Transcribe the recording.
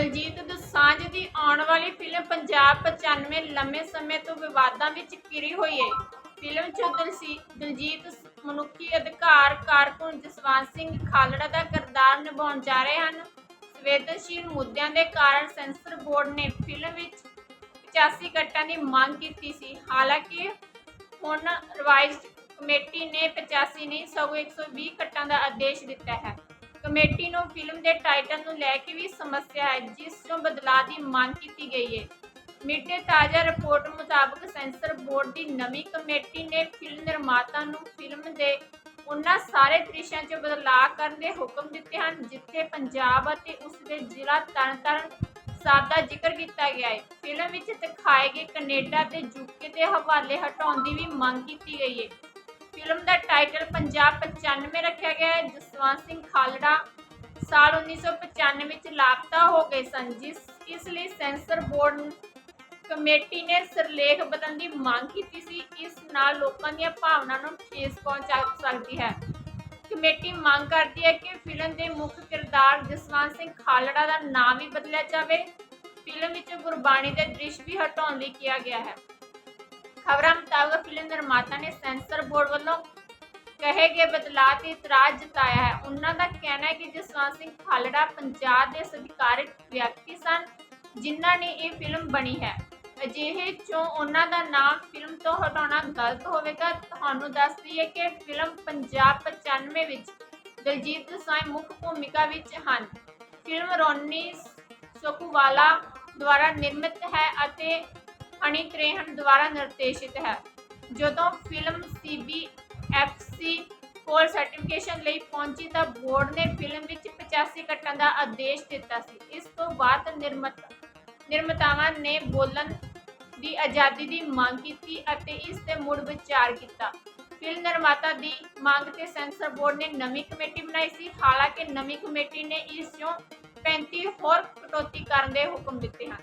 ਦਲਜੀਤ ਦੋਸਾਂਝ ਦੀ ਆਉਣ ਵਾਲੀ ਫਿਲਮ ਪੰਜਾਬ 95 ਲੰਮੇ ਸਮੇਂ ਤੋਂ ਵਿਵਾਦਾਂ ਵਿੱਚ ਘਿਰੀ ਹੋਈ ਹੈ। ਫਿਲਮ 'ਚ ਦਲਸੀ ਦਲਜੀਤ ਮਨੁੱਖੀ ਅਧਿਕਾਰ ਕਾਰਕੁਨ ਜਸਵੰਤ ਸਿੰਘ ਖਾਲੜਾ ਦਾ ਕਿਰਦਾਰ ਨਿਭਾਉਣ ਜਾ ਰਹੇ ਹਨ। ਸੰਵੇਦਨਸ਼ੀਲ ਮੁੱਦਿਆਂ ਦੇ ਕਾਰਨ ਸੈਂਸਰ ਬੋਰਡ ਨੇ ਫਿਲਮ ਵਿੱਚ 85 ਕੱਟਾਂ ਦੀ ਮੰਗ ਕੀਤੀ ਸੀ। ਹਾਲਾਂਕਿ ਹੁਣ ਰਿਵਾਈਜ਼ਡ ਕਮੇਟੀ ਨੇ 85 ਨਹੀਂ, ਸਗੋਂ 120 ਕੱਟਾਂ ਦਾ ਆਦੇਸ਼ ਦਿੱਤਾ ਹੈ। ਕਮੇਟੀ ਨੂੰ ਫਿਲਮ ਦੇ ਟਾਈਟਲ ਨੂੰ ਲੈ ਕੇ ਵੀ ਸਮੱਸਿਆ ਹੈ ਜਿਸ ਤੋਂ ਬਦਲਾਅ ਦੀ ਮੰਗ ਕੀਤੀ ਗਈ ਹੈ ਮਿੱਡੇ ਤਾਜ਼ਾ ਰਿਪੋਰਟ ਮੁਤਾਬਕ ਸੈਂਸਰ ਬੋਰਡ ਦੀ ਨਵੀਂ ਕਮੇਟੀ ਨੇ ਫਿਲਮ ਨਿਰਮਾਤਾ ਨੂੰ ਫਿਲਮ ਦੇ ਉਹਨਾਂ ਸਾਰੇ ਦ੍ਰਿਸ਼ਾਂ 'ਚ ਬਦਲਾਅ ਕਰਨ ਦੇ ਹੁਕਮ ਦਿੱਤੇ ਹਨ, ਜਿੱਥੇ ਪੰਜਾਬ ਅਤੇ ਉਸ ਦੇ ਜ਼ਿਲ੍ਹਾ ਤਰਨਤਾਰਨ ਸਾਹਿਬ ਦਾ ਜ਼ਿਕਰ ਕੀਤਾ ਗਿਆ ਹੈ ਫਿਲਮ ਵਿੱਚ ਦਿਖਾਏ ਗਏ ਕੈਨੇਡਾ ਤੇ ਯੂਕੇ ਦੇ ਹਵਾਲੇ ਹਟਾਉਣ ਦੀ ਵੀ ਮੰਗ ਕੀਤੀ ਗਈ ਹੈ ਫਿਲਮ ਦਾ ਟਾਈਟਲ ਪੰਜਾਬ 95 ਰੱਖਿਆ ਗਿਆ ਹੈ ਜਸਵੰਤ ਸਿੰਘ ਖਾਲੜਾ ਸਾਲ 1995 ਵਿੱਚ ਲਾਪਤਾ ਹੋ ਗਏ ਸਨ, ਜਿਸ, ਇਸ ਲਈ ਸੈਂਸਰ ਬੋਰਡ ਕਮੇਟੀ ਨੇ ਸਿਰਲੇਖ ਬਦਲਣ ਦੀ ਮੰਗ ਕੀਤੀ ਸੀ। ਇਸ ਨਾਲ ਲੋਕਾਂ ਦੀਆਂ ਭਾਵਨਾਵਾਂ ਨੂੰ ਠੇਸ ਪਹੁੰਚਾ ਸਕਦੀ ਹੈ। ਕਮੇਟੀ ਮੰਗ ਕਰਦੀ ਹੈ ਕਿ ਫਿਲਮ ਦੇ ਮੁੱਖ ਕਿਰਦਾਰ ਜਸਵੰਤ ਸਿੰਘ ਖਾਲੜਾ ਦਾ ਨਾਮ ਵੀ ਬਦਲਿਆ ਜਾਵੇ। ਫਿਲਮ ਵਿੱਚ ਗੁਰਬਾਣੀ ਦੇ ਦ੍ਰਿਸ਼ ਵੀ ਹਟਾਉਣ ਲਈ ਕਿਹਾ ਗਿਆ ਹੈ। ਖਬਰਾਂ ਮੁਤਾਬਕ ਫਿਲਮ ਨਿਰਮਾਤਾ ਨੇ ਸੈਂਸਰ ਬੋਰਡ ਵੱਲੋਂ ਕਹੇ ਗਏ ਬਦਲਾਅ ਤੇ ਇਤਰਾਜ਼ ਜਤਾਇਆ ਹੈ। ਉਹਨਾਂ ਦਾ ਕਹਿਣਾ ਹੈ ਕਿ ਜਸਵੰਤ ਸਿੰਘ ਖਾਲੜਾ ਪੰਜਾਬ ਦੇ ਸਤਿਕਾਰਿਤ ਵਿਅਕਤੀ ਸਨ, ਜਿਨ੍ਹਾਂ ਨੇ ਇਹ ਫਿਲਮ ਬਣੀ ਹੈ। ਅਜਿਹੇ ਚੋਂ ਉਹਨਾਂ ਦਾ ਨਾਮ ਫਿਲਮ ਤੋਂ ਹਟਾਉਣਾ ਗਲਤ ਹੋਵੇਗਾ। ਤੁਹਾਨੂੰ ਦੱਸ ਦਈਏ ਕਿ ਫਿਲਮ ਪੰਜਾਬ 95 ਵਿੱਚ ਦਲਜੀਤ ਦੋਸਾਂਝ ਮੁੱਖ ਭੂਮਿਕਾ ਵਿੱਚ ਹਨ। ਫਿਲਮ ਰੋਨੀ ਸੁਖਵਾਲਾ ਦੁਆਰਾ ਨਿਰਮਿਤ ਹੈ ਅਤੇ ਹਨੀ ਕ੍ਰੇਹਨ ਦੁਆਰਾ ਨਿਰਦੇਸ਼ਿਤ ਹੈ। ਜਦੋਂ ਫਿਲਮ ਸੀਬੀਐਫਸੀ ਕੋਲ ਸਰਟੀਫਿਕੇਸ਼ਨ ਲਈ ਪਹੁੰਚੀ ਤਾਂ ਬੋਰਡ ਨੇ ਫਿਲਮ ਵਿੱਚ 85 ਕੱਟਾਂ ਦਾ ਆਦੇਸ਼ ਦਿੱਤਾ ਸੀ। ਇਸ ਤੋਂ ਬਾਅਦ ਨਿਰਮਤ, ਨਿਰਮਾਤਾਵਾਂ ਨੇ ਬੋਲਣ ਦੀ ਆਜ਼ਾਦੀ ਦੀ ਮੰਗ ਕੀਤੀ ਅਤੇ ਇਸ ਤੇ ਮੁੜ ਵਿਚਾਰ ਕੀਤਾ। ਫਿਲਮ ਨਿਰਮਾਤਾ ਦੀ ਮੰਗ ਤੇ ਸੈਂਸਰ ਬੋਰਡ ਨੇ ਨਵੀਂ ਕਮੇਟੀ ਬਣਾਈ ਸੀ। ਹਾਲਾਂਕਿ ਨਵੀਂ ਕਮੇਟੀ ਨੇ ਇਸ 'ਚੋਂ 35 ਹੋਰ ਕਟੌਤੀ ਕਰਨ ਦੇ ਹੁਕਮ ਦਿੱਤੇ ਹਨ।